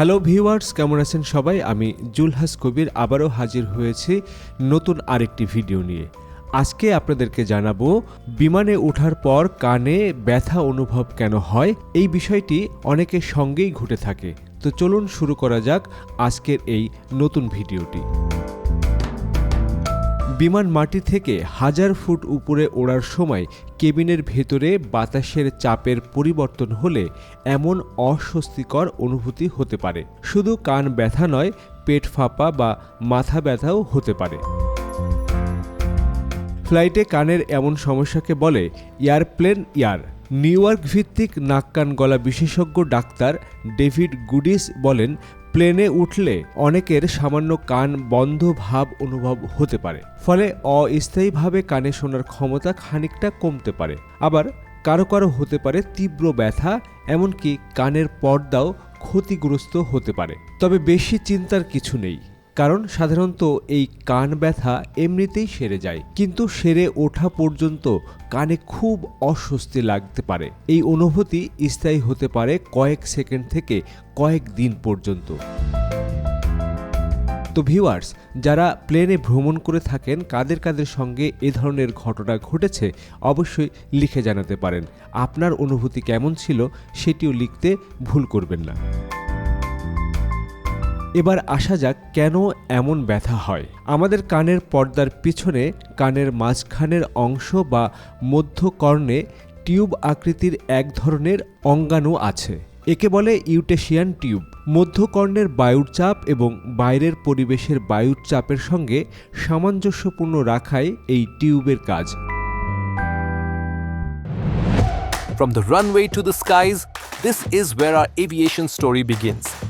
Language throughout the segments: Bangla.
হ্যালো ভিউয়ার্স, কেমন আছেন সবাই? আমি জুলহাস কবির আবারও হাজির হয়েছি নতুন আরেকটি ভিডিও নিয়ে। আজকে আপনাদেরকে জানাব, বিমানে ওঠার পর কানে ব্যথা অনুভব কেন হয়? এই বিষয়টি অনেকের সঙ্গেই ঘটে থাকে। তো চলুন শুরু করা যাক আজকের এই নতুন ভিডিওটি। বিমান মাটি থেকে হাজার ফুট উপরে ওড়ার সময় কেবিনের ভেতরে বাতাসের চাপের পরিবর্তন হলে এমন অস্বস্তিকর অনুভূতি হতে পারে। শুধু কান ব্যথা নয়, পেট ফাঁপা বা মাথা ব্যথাও হতে পারে। ফ্লাইটে কানের এমন সমস্যাকে বলে এয়ারপ্লেন ইয়ার। নিউ ইয়র্ক ভিত্তিক নাক কান গলা বিশেষজ্ঞ ডাক্তার ডেভিড গুডিস বলেন প্লেনে উঠলে অনেকের সামান্য কান বন্ধ ভাব অনুভব হতে পারে। ফলে অস্থায়ীভাবে কানে শোনার ক্ষমতা খানিকটা কমতে পারে। আবার কারও কারও হতে পারে তীব্র ব্যথা, এমনকি কানের পর্দাও ক্ষতিগ্রস্ত হতে পারে। তবে বেশি চিন্তার কিছু নেই। কারণ সাধারণত এই কান ব্যথা এমনিতেই সেরে যায়। কিন্তু সেরে ওঠা পর্যন্ত কানে খুব অস্বস্তি লাগতে পারে। এই অনুভূতি স্থায়ী হতে পারে কয়েক সেকেন্ড থেকে কয়েক দিন পর্যন্ত। তো ভিউয়ার্স, যারা প্লেনে ভ্রমণ করে থাকেন, কাদের কাদের সঙ্গে এ ধরনের ঘটনা ঘটেছে, অবশ্যই লিখে জানাতে পারেন। আপনার অনুভূতি কেমন ছিল, সেটিও লিখতে ভুল করবেন না। এবার আসা যাক কেন এমন ব্যথা হয়। আমাদের কানের পর্দার পিছনে কানের মাঝখানের অংশ বা মধ্যকর্ণে টিউব আকৃতির এক ধরনের অঙ্গাণু আছে। একে বলে ইউটেশিয়ান টিউব। মধ্যকর্ণের বায়ুর চাপ এবং বাইরের পরিবেশের বায়ুর চাপের সঙ্গে সামঞ্জস্যপূর্ণ রাখাই এই টিউবের কাজ। From the runway to the skies, this is where our aviation story begins.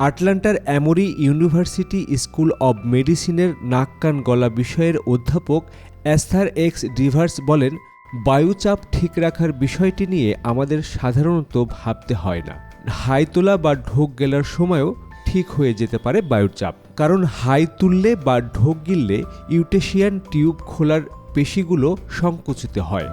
আটলান্টার Emory university school of মেডিসিনের নাক কান গলা বিষয়ের অধ্যাপক অ্যাস্থার এক্স ডিভার্স বলেন, বায়ুচাপ ঠিক রাখার বিষয়টি নিয়ে আমাদের সাধারণত ভাবতে হয় না। হাই তোলা বা ঢোক গেলার সময়ও ঠিক হয়ে যেতে পারে বায়ুর চাপ কারণ হাই তুললে বা ঢোক গিললে ইউটেশিয়ান টিউব খোলার পেশিগুলো সংকুচিত হয়।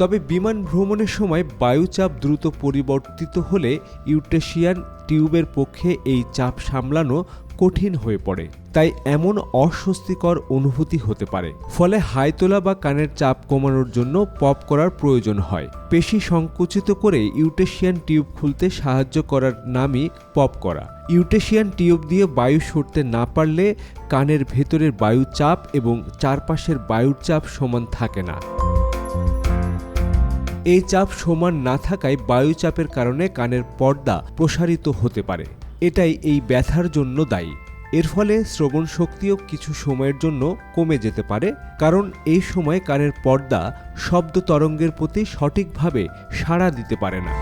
তবে বিমান ভ্রমণের সময় বায়ুচাপ দ্রুত পরিবর্তিত হলে ইউটেশিয়ান টিউবের পক্ষে এই চাপ সামলানো কঠিন হয়ে পড়ে, তাই এমন অস্বস্তিকর অনুভূতি হতে পারে। ফলে হাই তোলা বা কানের চাপ কমানোর জন্য পপ করার প্রয়োজন হয়। পেশি সংকুচিত করে ইউটেশিয়ান টিউব খুলতে সাহায্য করার নামই পপ করা। ইউটেশিয়ান টিউব দিয়ে বায়ু সরতে না পারলে কানের ভেতরের বায়ু চাপ এবং চারপাশের বায়ুর চাপ সমান থাকে না। এই চাপ সমান না থাকায় বায়ুচাপের কারণে কানের পর্দা প্রসারিত হতে পারে। এটাই এই ব্যথার জন্য দায়ী। এর ফলে শ্রবণ শক্তিও কিছু সময়ের জন্য কমে যেতে পারে, কারণ এই সময় কানের পর্দা শব্দ তরঙ্গের প্রতি সঠিকভাবে সাড়া দিতে পারে না।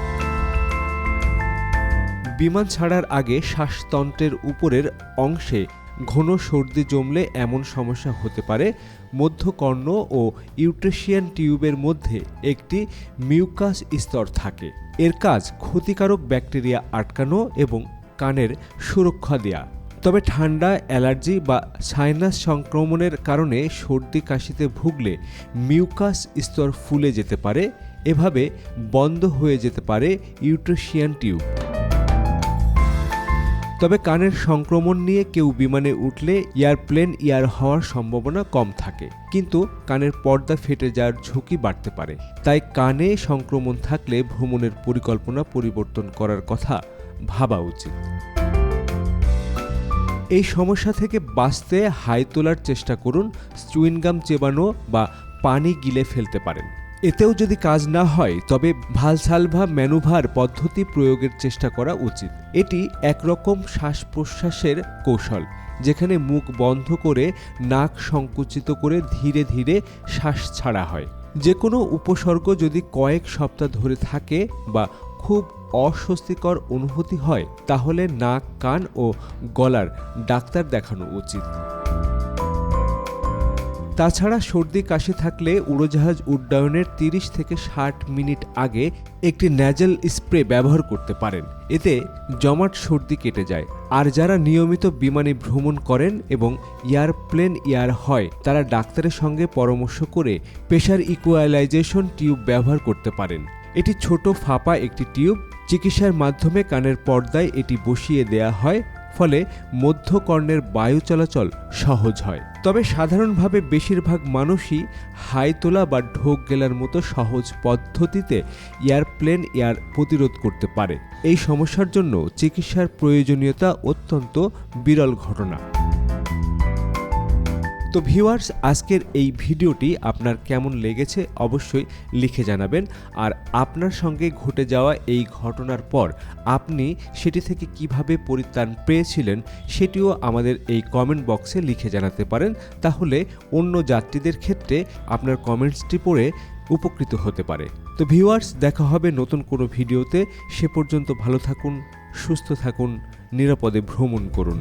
বিমান ছাড়ার আগে শ্বাসতন্ত্রের উপরের অংশে ঘন সর্দি জমলে এমন সমস্যা হতে পারে মধ্যকর্ণ ও ইউট্রেশিয়ান টিউবের মধ্যে একটি মিউকাস স্তর থাকে। এর কাজ ক্ষতিকারক ব্যাকটেরিয়া আটকানো এবং কানের সুরক্ষা দেয়া। তবে ঠান্ডা, অ্যালার্জি বা সাইনাস সংক্রমণের কারণে সর্দি কাশিতে ভুগলে মিউকাস স্তর ফুলে যেতে পারে। এভাবে বন্ধ হয়ে যেতে পারে ইউট্রেশিয়ান টিউব। তবে কানের সংক্রমণ নিয়ে কেউ বিমানে উঠলে এয়ারপ্লেন ইয়ার হওয়ার সম্ভাবনা কম থাকে। কিন্তু কানের পর্দা ফেটে যাওয়ার ঝুঁকি বাড়তে পারে। তাই কানে সংক্রমণ থাকলে ভ্রমণের পরিকল্পনা পরিবর্তন করার কথা ভাবা উচিত। এই সমস্যা থেকে বাঁচতে হাই তোলার চেষ্টা করুন, চুইনগাম চেবানো বা পানি গিলে ফেলতে পারেন। এতেও যদি কাজ না হয়, তবে ভালসালভা ম্যানুভার পদ্ধতি প্রয়োগের চেষ্টা করা উচিত। এটি একরকম শ্বাস প্রশ্বাসের কৌশল, যেখানে মুখ বন্ধ করে নাক সংকুচিত করে ধীরে ধীরে শ্বাস ছাড়া হয়। যে কোনো উপসর্গ যদি কয়েক সপ্তাহ ধরে থাকে বা খুব অস্বস্তিকর অনুভূতি হয়, তাহলে নাক, কান ও গলার ডাক্তার দেখানো উচিত। তাছাড়া সর্দি কাশি থাকলে উড়োজাহাজ উড্ডয়নের 30 থেকে ষাট মিনিট আগে একটি ন্যাজেল স্প্রে ব্যবহার করতে পারেন। এতে জমাট সর্দি কেটে যায়। আর যারা নিয়মিত বিমানে ভ্রমণ করেন এবং এয়ারপ্লেন এয়ার হয়, তারা ডাক্তারের সঙ্গে পরামর্শ করে প্রেশার ইকুয়ালাইজেশন টিউব ব্যবহার করতে পারেন। এটি ছোট ফাঁপা একটি টিউব, চিকিৎসার মাধ্যমে কানের পর্দায় এটি বসিয়ে দেয়া হয়, ফলে মধ্যকর্ণের বায়ু চলাচল সহজ হয়। তবে সাধারণভাবে বেশিরভাগ মানুষই হাই তোলা বা ঢোক গেলার মতো সহজ পদ্ধতিতে এয়ারপ্লেন এয়ার প্রতিরোধ করতে পারে। এই সমস্যার জন্য চিকিৎসার প্রয়োজনীয়তা অত্যন্ত বিরল ঘটনা। তো ভিউয়ার্স, আজকের এই ভিডিওটি আপনার কেমন লেগেছে অবশ্যই লিখে জানাবেন। আর আপনার সঙ্গে ঘটে যাওয়া এই ঘটনার পর আপনি সেটি থেকে কীভাবে পরিত্রাণ পেয়েছিলেন সেটিও আমাদের এই কমেন্ট বক্সে লিখে জানাতে পারেন। তাহলে অন্য যাত্রীদের ক্ষেত্রে আপনার কমেন্টসটি পড়ে উপকৃত হতে পারে। তো ভিউয়ার্স, দেখা হবে নতুন কোনো ভিডিওতে। সে পর্যন্ত ভালো থাকুন, সুস্থ থাকুন, নিরাপদে ভ্রমণ করুন।